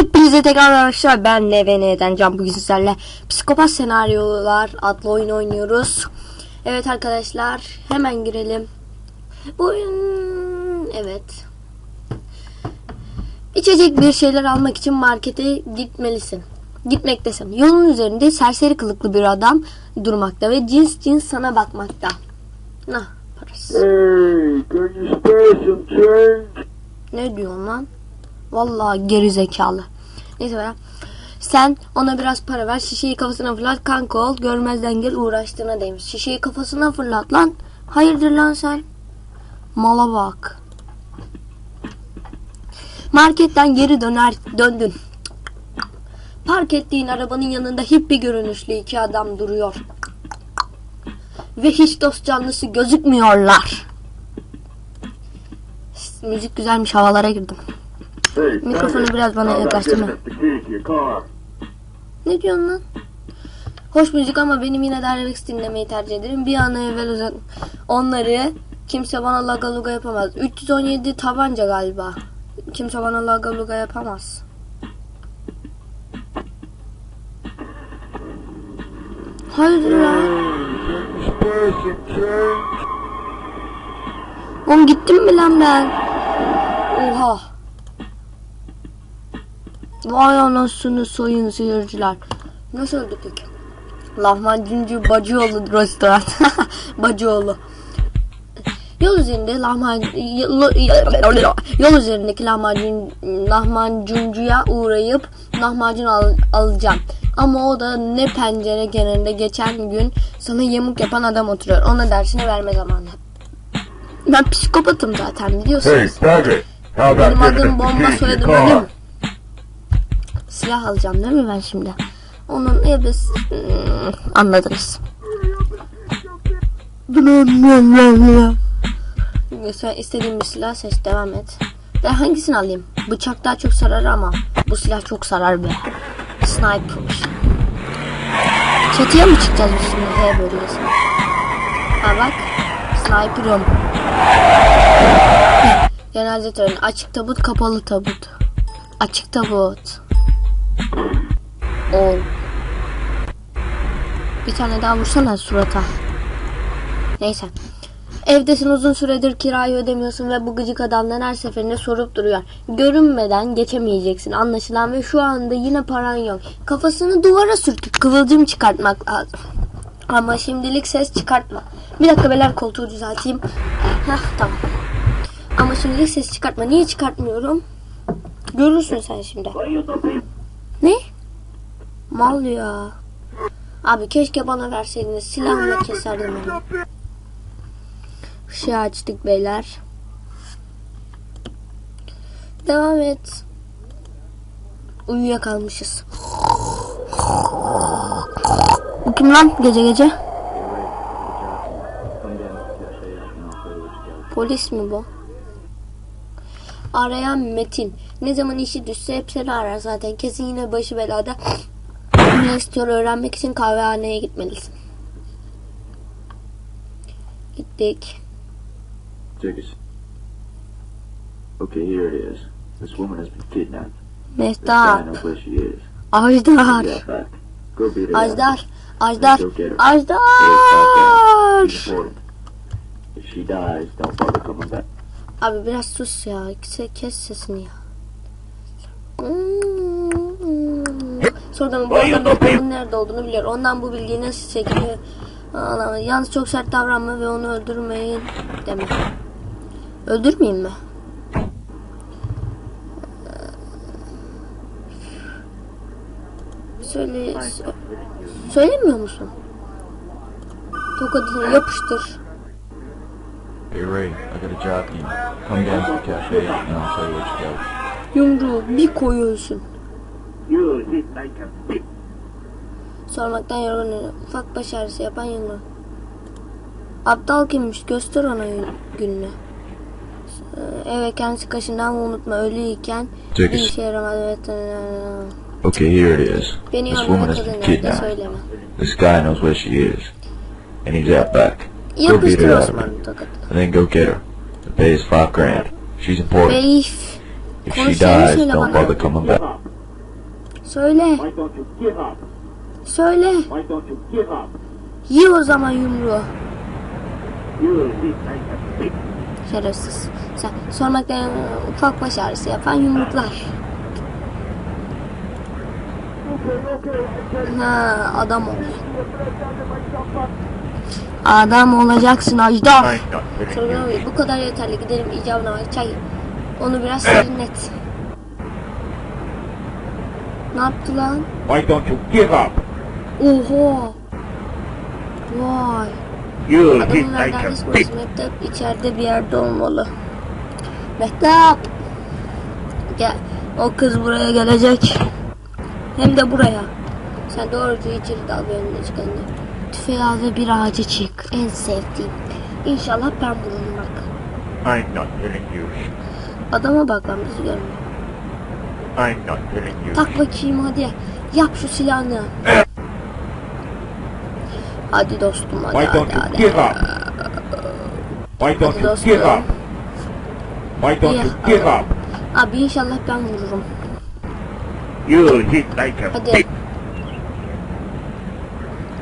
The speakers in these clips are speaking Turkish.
Hepinize tekrar arkadaşlar ben Nevene'den Can bugün sizlerle Psikopat Senaryolar adlı oyun oynuyoruz. Evet arkadaşlar hemen girelim. Bu oyun evet. İçecek bir şeyler almak için markete gitmelisin. Gitmektesin. Yolun üzerinde serseri kılıklı bir adam durmakta ve cins cins sana bakmakta. Nah parası. Hey, can you spare some change? Ne diyorsun lan? Vallahi geri zekalı. Neyse ben. Sen ona biraz para ver. Şişeyi kafasına fırlat. Kanka ol. Görmezden gel. Uğraştığına değmiş. Şişeyi kafasına fırlat lan. Hayırdır lan sen? Mala bak. Marketten geri döner döndün. Park ettiğin arabanın yanında hippi görünüşlü iki adam duruyor. Ve hiç dost canlısı gözükmüyorlar. Müzik güzelmiş havalara girdim. Mikrofonu biraz bana yaklaştırma. Ne diyorsun lan? Hoş müzik ama benim yine de Alex dinlemeyi tercih ederim. Bir an evvel uzak onları kimse bana laga luga yapamaz. 317 tabanca galiba. Kimse bana laga luga yapamaz. Some change? Oğlum gittim mi lan ben? Oha. Vay anasını soyun seyirciler. Nasıl öldü peki? Lahmacuncu Bacıoğlu restoran. Bacıoğlu. Yol üzerinde lahmacun yol, üzerindeki lahmacun lahmacuncuya uğrayıp lahmacun al, alacağım. Ama o da ne pencere kenarında geçen gün sana yamuk yapan adam oturuyor. Ona dersini verme zamanı. Ben psikopatım zaten biliyorsunuz. Hey, Benim adım bomba soyadım car? Silah alacağım değil mi ben şimdi? Onun ebes... Anladınız. Mesela istediğim bir silah seç devam et. Ben hangisini alayım? Bıçak daha çok sarar ama bu silah çok sarar be. Sniper. Çatıya mı çıkacağız biz şimdi H bölgesine? Ha bak. Sniper'ım. Cenaze töreni. Açık tabut, kapalı tabut. Açık tabut. Ol. Bir tane daha vursana surata. Neyse. Evdesin uzun süredir kirayı ödemiyorsun ve bu gıcık adamdan her seferinde sorup duruyor. Görünmeden geçemeyeceksin anlaşılan ve şu anda yine paran yok. Kafasını duvara sürtüp kıvılcım çıkartmak lazım. Ama şimdilik ses çıkartma. Bir dakika beyler koltuğu düzelteyim. Heh tamam. Ama şimdilik ses çıkartma. Niye çıkartmıyorum? Görürsün sen şimdi. Ne? Mal ya. Abi keşke bana verseydiniz. Silahla keserdim onu. Işığı açtık beyler. Devam et. Uyuyakalmışız. Bu kim lan gece gece? Polis mi bu? Arayan Metin. Ne zaman işi düşse hep seni arar zaten. Kesin yine başı belada. Ne istiyor öğrenmek için kahvehaneye gitmelisin. Gittik. Tickets. Okay, here it is. This woman has been kidnapped. Mehtap. Ajdar. Ajdar. Ajdar. Ajdar. She's important. If she dies, don't bother coming back. Abi biraz sus ya. Kes, kes sesini ya. Hmm. Sonradan bu adam babanın nerede olduğunu biliyor. Ondan bu bilgiyi nasıl çekiyor? Ağlama. Yalnız çok sert davranma ve onu öldürmeyin deme. Öldürmeyeyim mi? Söyle, sö- söylemiyor musun? Tokadını yapıştır. Hey Ray, I got a job for you. Come down to the cafe and I'll tell you where to go. Yumruğu bir koyuyorsun. You hit like a bitch. Sormaktan yorgun ufak baş ağrısı yapan yumruğu. Aptal kimmiş göster ona gününü. Ee, Evet kendisi kaşından unutma ölüyken bir işe yaramaz evet. Okay, here it is. Beni This woman has been kidnapped. söyleme. This guy knows where she is. And he's out back. Go beat her o up. zaman tokatı. And then go get her. The pay is five grand. She's important. If she dies, don't bother coming back. Söyle. Söyle. Why don't you give up? Yi o zaman yumruğu. Şerefsiz. Sen sormaktan ufak baş ağrısı yapan yumruklar. Ha adam ol. Adam olacaksın hitting Sonra bu kadar yeterli gidelim icabına çay. Onu biraz serinlet. Ne yaptı lan? Why don't you give up? Oha. Vay. You hit like a içeride bir yerde olmalı. Mehtap. Gel. O kız buraya gelecek. Hem de buraya. Sen doğruca içeri dal önüne çıkınca. Tüfeği al ve bir ağaca çık. En sevdiğim. İnşallah ben bulurum bak. I'm not hitting you. Adama bak lan bizi görmüyor. I'm not hitting you. Tak bakayım hadi. Yap şu silahını. Hadi dostum hadi Why hadi don't you hadi. give up? Why don't Hadi you give up? Why don't you Yeah, give up? Abi inşallah ben vururum. You hit like a Hadi. pig.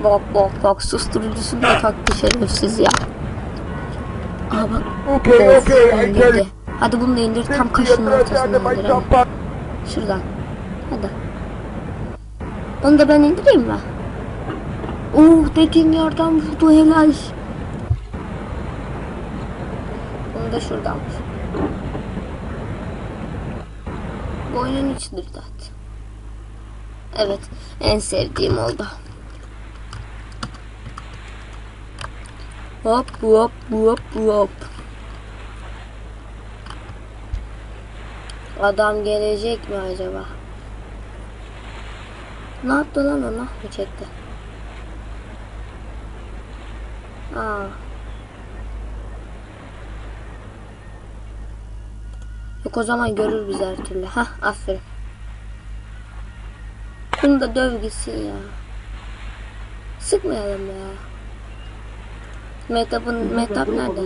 Bak bak bak susturucusunu da taktı şerefsiz ya. Aa bak. Okay, Of, okay, I indirdi. you. Hadi bunu da indir tam kaşının ortasına indir. Şuradan. Hadi. Onu da ben indireyim mi? Oh dediğim yerden vurdu helal. Bunu da şuradan vur. Bu oyunun içidir zaten. Evet en sevdiğim oldu. Hop hop hop hop. Adam gelecek mi acaba? Ne yaptı lan ona? Mı çekti? Aa. Yok o zaman görür bizi her türlü. Hah aferin. Bunu da döv gitsin ya. Sıkmayalım ya. Mehtap'ın Mehtap nerede?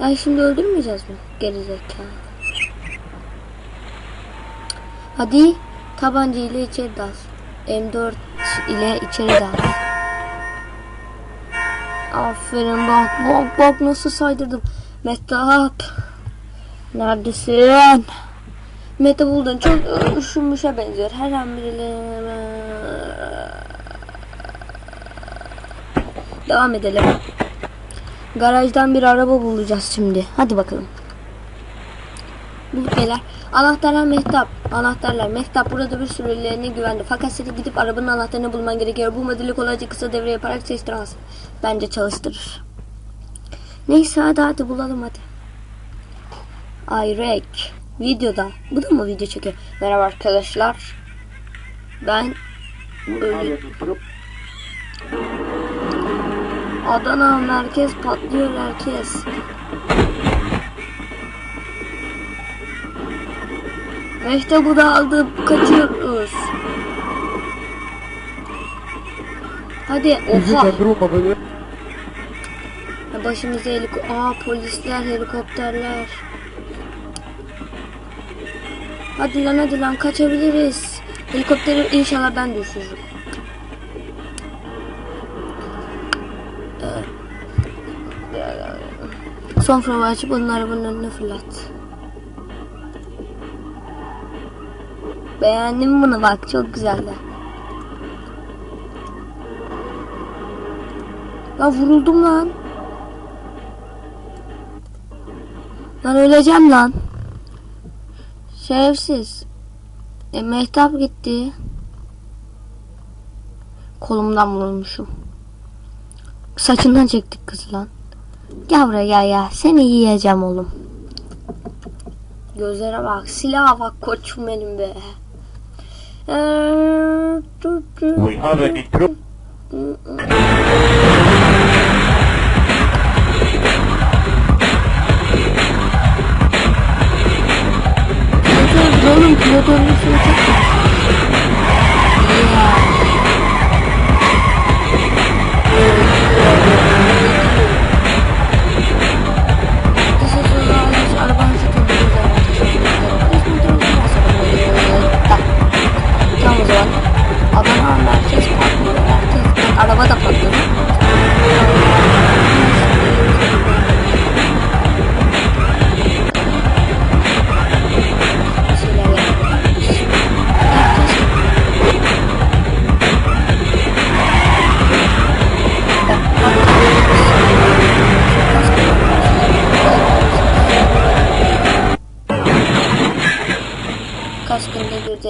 Ya şimdi öldürmeyeceğiz mi? Gerizekalı. Hadi tabanca ile içeri dal. M4 ile içeri dal. Aferin bak bak bak nasıl saydırdım. Mehtap. Neredesin? Mete buldun çok üşümüşe benziyor. Her an birileri... Devam edelim. Garajdan bir araba bulacağız şimdi. Hadi bakalım. Beyler. Anahtarlar Mehtap. Anahtarlar. Mehtap burada bir süreliğine güvendi. Fakat senin gidip arabanın anahtarını bulman gerekiyor. Bu modeli kolayca kısa devre yaparak çalıştıramaz. Bence çalıştırır. Neyse hadi hadi bulalım hadi. Ayrek. Videoda. Bu da mı video çekiyor? Merhaba arkadaşlar. Ben Adana merkez patlıyor herkes. Mehtap'ı da aldı kaçıyoruz. Hadi oha. Ya Başımıza heliko Aa polisler, helikopterler. Hadi lan hadi lan kaçabiliriz. Helikopteri inşallah ben düşürürüm. Son prova açıp onun arabanın önüne fırlat. Beğendim bunu bak çok güzeldi. Ya vuruldum lan. Lan öleceğim lan. Şerefsiz. E, Mehtap gitti. Kolumdan vurulmuşum. Saçından çektik kızı lan. Gel buraya gel gel. Seni yiyeceğim oğlum. Gözlere bak. Silaha bak koçum benim be. We have an I Don't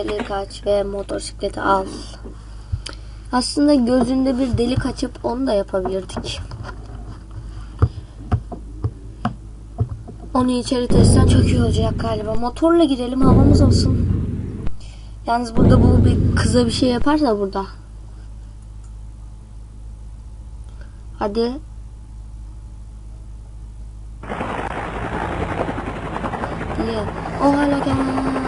kaskında bir delik aç ve motosikleti al. Aslında gözünde bir delik açıp onu da yapabilirdik. Onu içeri testten çok iyi olacak galiba. Motorla girelim havamız olsun. Yalnız burada bu bir kıza bir şey yaparsa burada. Hadi. Diye. O hala gel.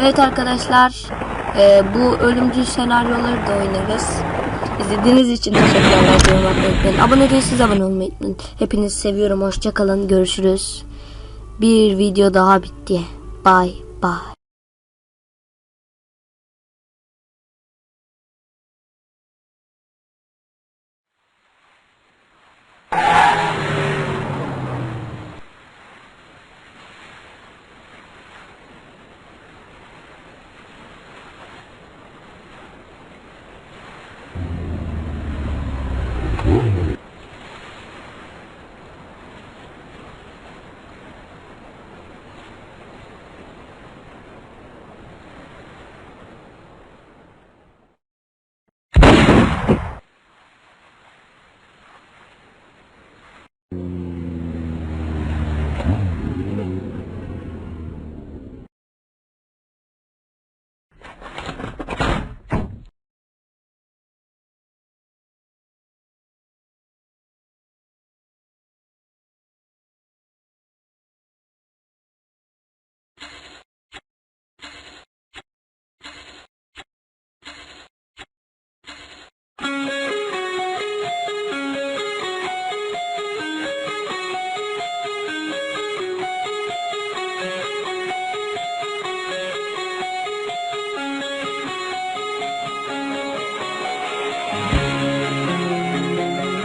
Evet arkadaşlar. e, bu ölümcül senaryoları da oynarız. İzlediğiniz için teşekkürler. Abone değilseniz abone olmayı unutmayın. Hepinizi seviyorum. Hoşçakalın. Görüşürüz. Bir video daha bitti. Bye bye.